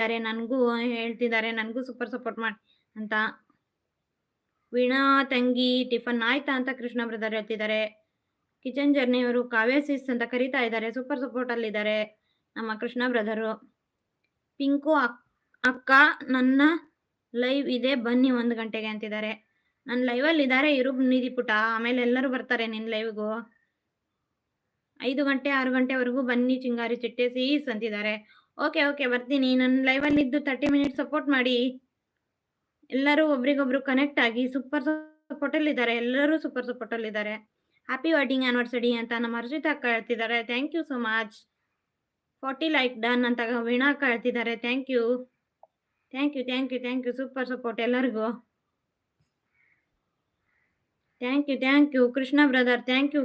ಹೇಳ್ತಿದ್ದಾರೆ, ನನಗೂ ಹೇಳ್ತಿದ್ದಾರೆ, ನನಗೂ ಸೂಪರ್ ಸಪೋರ್ಟ್ ಮಾಡಿ ಅಂತ. ವೀಣಾ ತಂಗಿ, ಟಿಫನ್ ಆಯ್ತಾ ಅಂತ ಕೃಷ್ಣ ಬ್ರದರ್ ಹೇಳ್ತಿದ್ದಾರೆ. ಕಿಚನ್ ಜರ್ನಿ ಅವರು ಕಾವ್ಯ ಸಿಸ್ ಅಂತ ಕರಿತಾ ಇದ್ದಾರೆ ಸೂಪರ್ ಸಪೋರ್ಟ್ ಅಲ್ಲಿದ್ದಾರೆ ನಮ್ಮ ಕೃಷ್ಣ ಬ್ರದರು ಪಿಂಕು ಅಕ್- ಅಕ್ಕ, ನನ್ನ ಲೈವ್ ಇದೆ, ಬನ್ನಿ ಒಂದು ಗಂಟೆಗೆ ಅಂತಿದ್ದಾರೆ. ನನ್ನ ಲೈವಲ್ಲಿ ಇದ್ದಾರೆ, ಇರು ನಿಧಿ ಪುಟ. ಆಮೇಲೆ ಎಲ್ಲರೂ ಬರ್ತಾರೆ ನಿನ್ನ ಲೈವ್ಗೂ ಐದು ಗಂಟೆ, ಆರು ಗಂಟೆವರೆಗೂ ಬನ್ನಿ, ಚಿಂಗಾರಿ, ಚಿಟ್ಟೆ ಸೀಸ್ ಅಂತಿದ್ದಾರೆ. ಓಕೆ ಓಕೆ ಬರ್ತೀನಿ. ನನ್ನ ಲೈವಲ್ಲಿ ಇದ್ದು ತರ್ಟಿ ಮಿನಿಟ್ಸ್ ಸಪೋರ್ಟ್ ಮಾಡಿ. ಎಲ್ಲರೂ ಒಬ್ರಿಗೊಬ್ರು ಕನೆಕ್ಟ್ ಆಗಿ ಸೂಪರ್ ಸಪೋರ್ಟಲ್ಲಿ ಇದ್ದಾರೆ. ಎಲ್ಲರೂ ಸೂಪರ್ ಸಪೋರ್ಟಲ್ಲಿ ಇದ್ದಾರೆ. ಹ್ಯಾಪಿ ವೆಡ್ಡಿಂಗ್ ಆನಿವರ್ಸರಿ ಅಂತ ನಮ್ಮ ಅರ್ಜಿತ್ ಅಕ್ಕ ಹೇಳ್ತಿದ್ದಾರೆ. Thank you so much forty like done ಅಂತ ವೀಣಾ ಅಕ್ಕ ಹೇಳ್ತಿದ್ದಾರೆ. Thank you thank you thank you thank you super support ಎಲ್ಲರಿಗೂ. Thank you thank you Krishna brother thank you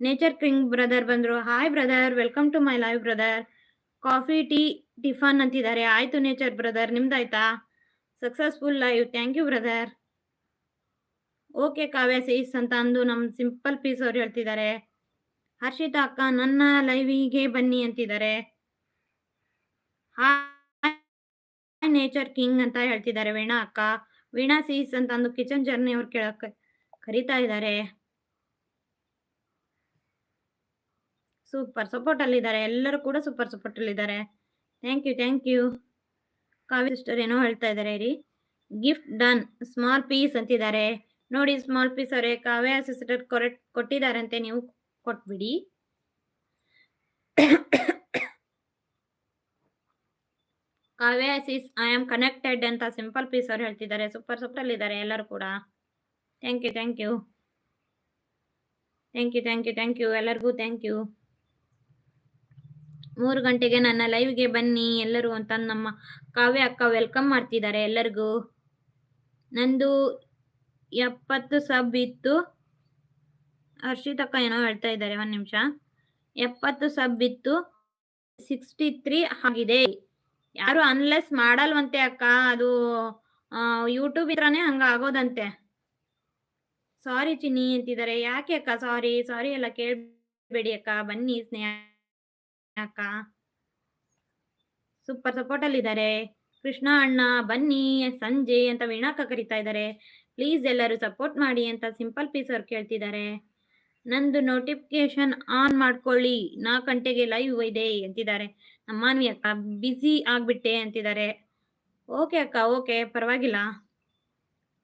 nature king brother ಬಂದರು. Hi brother welcome to my live brother coffee, tea, tiffin ಅಂತಿದ್ದಾರೆ. ಆಯ್ತು nature brother, ನಿಮ್ದಾಯ್ತಾ? Successful live thank you brother. Okay Kavya sis ಅಂತ ಅಂದು ನಮ್ಮ simple peace ಅವ್ರು ಹೇಳ್ತಿದ್ದಾರೆ. ಹರ್ಷಿತಾ ಅಕ್ಕ, ನನ್ನ ಲೈವಿಗೆ ಬನ್ನಿ ಅಂತಿದ್ದಾರೆ. ನೇಚರ್ ಕಿಂಗ್ ಅಂತ ಹೇಳ್ತಿದ್ದಾರೆ ವೀಣಾ ಅಕ್ಕ. ವೀಣಾ ಸೀಸ್ ಅಂತ ಅಂದು ಕಿಚನ್ ಜರ್ನಿ ಅವ್ರು ಕೇಳಕ್ಕೆ ಕರಿತಾ ಇದ್ದಾರೆ. ಸೂಪರ್ ಸಪೋರ್ಟ್ ಅಲ್ಲಿದ್ದಾರೆ. ಎಲ್ಲರೂ ಕೂಡ super support ಅಲ್ಲಿದ್ದಾರೆ. Thank you thank you Kavya sister ಏನೋ ಹೇಳ್ತಾ ಇದ್ದಾರೆ ಇರಿ ಗಿಫ್ಟ್ ಡನ್ ಸ್ಮಾಲ್ ಪೀಸ್ ಅಂತಿದ್ದಾರೆ. ನೋಡಿ ಸ್ಮಾಲ್ ಪೀಸ್ ಅವರೇ, ಕಾವ್ಯ ಸಿಸ್ಟರ್ ಕೊರೆಕ್ಟ್ ಕೊಟ್ಟಿದ್ದಾರಂತೆ, ನೀವು ಕೊಟ್ಬಿಡಿ. Kavya sis I am connected ಅಂತ ಸಿಂಪಲ್ ಪೀಸ್ ಅವ್ರು ಹೇಳ್ತಿದ್ದಾರೆ. ಸೂಪರ್ ಸೂಪರ್ ಇದ್ದಾರೆ ಎಲ್ಲರೂ ಕೂಡ. Thank you thank you thank you thank you thank you ಎಲ್ಲರಿಗೂ ಥ್ಯಾಂಕ್ ಯು ಮೂರು ಗಂಟೆಗೆ ನನ್ನ ಲೈವ್ಗೆ ಬನ್ನಿ ಎಲ್ಲರೂ ಅಂತ ನಮ್ಮ ಕಾವ್ಯ ಅಕ್ಕ ವೆಲ್ಕಮ್ ಮಾಡ್ತಿದ್ದಾರೆ ಎಲ್ಲರಿಗೂ. ನಂದು ಎಪ್ಪತ್ತು ಸಬ್ ಇತ್ತು. ಹರ್ಷಿತಕ್ಕ ಏನೋ ಹೇಳ್ತಾ ಇದ್ದಾರೆ, ಒಂದು ನಿಮಿಷ. ಎಪ್ಪತ್ತು ಸಬ್ ಇತ್ತು. ಸಿಕ್ಸ್ಟಿ ತ್ರೀ ಆಗಿದೆ. ಯಾರು ಅನ್ಲೆಸ್ ಮಾಡಲ್ವಂತೆ ಅಕ್ಕ, ಅದು ಯೂಟ್ಯೂಬ್ ಇದ್ರಾನೇ ಹಂಗ ಆಗೋದಂತೆ. ಸಾರಿ ಚಿನ್ನಿ ಅಂತಿದ್ದಾರೆ. ಯಾಕೆ ಅಕ್ಕ? ಸಾರಿ ಸಾರಿ ಎಲ್ಲ ಕೇಳಬೇಡಿ ಅಕ್ಕ. ಬನ್ನಿ ಸ್ನೇಹ. ಅಕ್ಕ ಸೂಪರ್ ಸಪೋರ್ಟ್ ಅಲ್ಲಿ ಇದ್ದಾರೆ ಕೃಷ್ಣ ಅಣ್ಣ, ಬನ್ನಿ, ಸಂಜೆ ಅಂತ ವೀಣಾಕ ಕರಿತಾ ಇದ್ದಾರೆ ಪ್ಲೀಸ್ ಎಲ್ಲರೂ ಸಪೋರ್ಟ್ ಮಾಡಿ ಅಂತ ಸಿಂಪಲ್ ಪೀಸ್ ಅವ್ರು ಕೇಳ್ತಿದ್ದಾರೆ ನಂದು ನೋಟಿಫಿಕೇಶನ್ ಆನ್ ಮಾಡ್ಕೊಳ್ಳಿ. ನಾಲ್ಕು ಗಂಟೆಗೆ ಲೈವ್ ಇದೆ ಅಂತಿದ್ದಾರೆ ನಮ್ಮ ಮಾನ್ವಿ ಅಕ್ಕ ಬ್ಯುಸಿ ಆಗ್ಬಿಟ್ಟೆ ಅಂತಿದ್ದಾರೆ ಓಕೆ ಅಕ್ಕ ಓಕೆ ಪರವಾಗಿಲ್ಲ.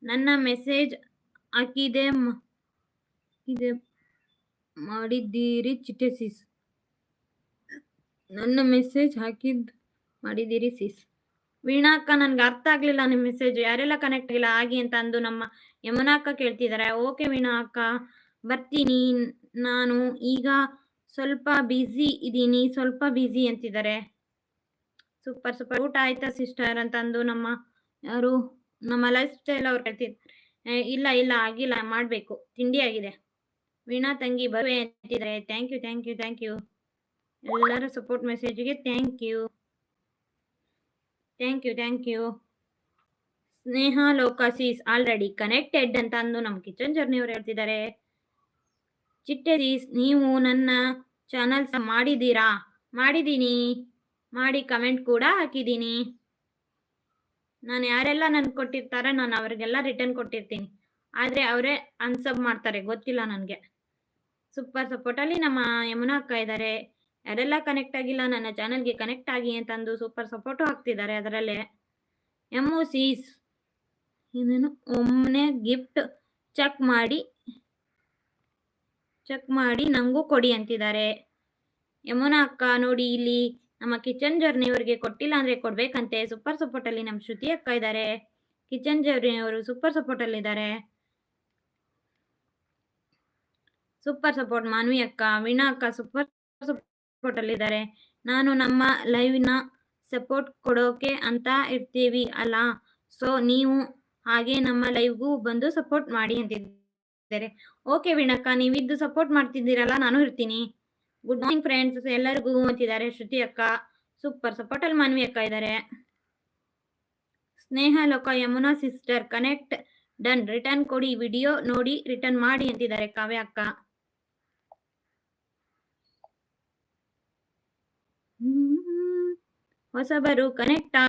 ನನ್ನ ಮೆಸೇಜ್ ಹಾಕಿದೆ ಮಾಡಿದ್ದೀರಿ ಚಿಟ್ಟೆ ಸಿಸ್. ನನ್ನ ಮೆಸೇಜ್ ಹಾಕಿದ್ ಮಾಡಿದ್ದೀರಿ ಸಿಸ್ ವೀಣಾಕ್ಕ, ನನ್ಗೆ ಅರ್ಥ ಆಗ್ಲಿಲ್ಲ ನಿಮ್ಮ ಮೆಸೇಜ್ ಯಾರೆಲ್ಲ ಕನೆಕ್ಟ್ ಆಗಿಲ್ಲ ಆಗಿ ಅಂತ ಅಂದು ನಮ್ಮ ಯಮುನಾ ಅಕ್ಕ ಕೇಳ್ತಿದ್ದಾರೆ ಓಕೆ ವೀಣಾ ಅಕ್ಕ ಬರ್ತೀನಿ. ನಾನು ಈಗ ಸ್ವಲ್ಪ ಬ್ಯುಸಿ ಇದ್ದೀನಿ. ಸ್ವಲ್ಪ ಬ್ಯುಸಿ ಅಂತಿದ್ದಾರೆ. ಸೂಪರ್ ಸೂಪರ್ ಊಟ ಆಯ್ತಾ ಸಿಸ್ಟರ್ ಅಂತ ಅಂದು ನಮ್ಮ ಯಾರು, ನಮ್ಮ ಲೈಫ್ ಸ್ಟೈಲ್ ಅವ್ರು ಹೇಳ್ತಿದ್ದಾರೆ. ಇಲ್ಲ ಇಲ್ಲ, ಆಗಿಲ್ಲ. ಮಾಡಬೇಕು. ತಿಂಡಿ ಆಗಿದೆ. ವೀಣಾ ತಂಗಿ, ಬರುವೆ ಅಂತಿದ್ದಾರೆ. Thank you thank you thank you ಎಲ್ಲರ support ಮೆಸೇಜಿಗೆ thank you thank you thank you Sneha Loka sis already connected ಅಂತ ಅಂದು ನಮ್ಮ ಕಿಚನ್ ಜರ್ನಿ ಅವರು ಹೇಳ್ತಿದ್ದಾರೆ. ಚಿಟ್ಟೆರೀಸ್ ನೀವು ನನ್ನ ಚಾನಲ್ ಮಾಡಿದ್ದೀರಾ? ಮಾಡಿದ್ದೀನಿ. ಮಾಡಿ ಕಮೆಂಟ್ ಕೂಡ ಹಾಕಿದ್ದೀನಿ. ನಾನು ಯಾರೆಲ್ಲ ನನ್ಗೆ ಕೊಟ್ಟಿರ್ತಾರೆ ನಾನು ಅವ್ರಿಗೆಲ್ಲ ರಿಟರ್ನ್ ಕೊಟ್ಟಿರ್ತೀನಿ. ಆದರೆ ಅವರೇ ಅನ್ಸಬ್ ಮಾಡ್ತಾರೆ, ಗೊತ್ತಿಲ್ಲ ನನಗೆ. ಸೂಪರ್ ಸಪೋರ್ಟಲ್ಲಿ ನಮ್ಮ ಯಮುನಾ ಅಕ್ಕ ಇದ್ದಾರೆ. ಯಾರೆಲ್ಲ ಕನೆಕ್ಟ್ ಆಗಿಲ್ಲ. ನನ್ನ ಚಾನಲ್ಗೆ ಕನೆಕ್ಟ್ ಆಗಿ ಅಂತಂದು ಸೂಪರ್ ಸಪೋರ್ಟು ಹಾಕ್ತಿದ್ದಾರೆ ಅದರಲ್ಲೇ. ಎಂ ಒ ಸೀಸ್ ಇನ್ನೇನು ಒಮ್ಮೆ ಗಿಫ್ಟ್ ಚೆಕ್ ಮಾಡಿ ಚೆಕ್ ಮಾಡಿ ನನಗೂ ಕೊಡಿ ಅಂತಿದ್ದಾರೆ. ಯಮುನಾ ಅಕ್ಕ ನೋಡಿ ಇಲ್ಲಿ ನಮ್ಮ ಕಿಚನ್ ಜರ್ನಿ ಅವರಿಗೆ ಕೊಟ್ಟಿಲ್ಲ ಅಂದ್ರೆ ಕೊಡ್ಬೇಕಂತೆ. ಸೂಪರ್ ಸಪೋರ್ಟ್ ಅಲ್ಲಿ ನಮ್ಮ ಶ್ರುತಿ ಅಕ್ಕ ಇದ್ದಾರೆ. ಕಿಚನ್ ಜರ್ನಿ ಅವರು ಸೂಪರ್ ಸಪೋರ್ಟ್ ಅಲ್ಲಿ ಇದ್ದಾರೆ. ಸೂಪರ್ ಸಪೋರ್ಟ್ ಮಾನ್ವಿ ಅಕ್ಕ, ವೀಣಾ ಅಕ್ಕ ಸೂಪರ್ ಸಪೋರ್ಟ್ ಇದ್ದಾರೆ. ನಾನು ನಮ್ಮ ಲೈವ್ನ ಸಪೋರ್ಟ್ ಕೊಡೋಕೆ ಅಂತ ಇರ್ತೀವಿ ಅಲ್ಲ? ಸೊ, ನೀವು ಹಾಗೆ ನಮ್ಮ ಲೈವ್ಗೂ ಬಂದು ಸಪೋರ್ಟ್ ಮಾಡಿ ಅಂತಿದ್ದಾರೆ ಓಕೆ ವೀಣಕ್ಕ, ನೀವಿದ್ದು ಸಪೋರ್ಟ್ ಮಾಡ್ತಿದ್ದೀರಲ್ಲ, ನಾನು ಇರ್ತೀನಿ. ಗುಡ್ ಮಾರ್ನಿಂಗ್ ಫ್ರೆಂಡ್ಸ್ ಎಲ್ಲರಿಗೂ ಅಂತಿದ್ದಾರೆ ಶ್ರುತಿ ಅಕ್ಕ ಸೂಪರ್ ಸಪೋರ್ಟ್ ಅಲ್ಲಿ ಮಾನ್ವಿ ಅಕ್ಕ ಇದ್ದಾರೆ. Sneha Loka, Yamuna sister connect done return ಕೊಡಿ ವಿಡಿಯೋ ನೋಡಿ ರಿಟರ್ನ್ ಮಾಡಿ ಅಂತಿದ್ದಾರೆ ಕಾವ್ಯ ಅಕ್ಕ. ಹೊಸಬರು ಕನೆಕ್ಟ್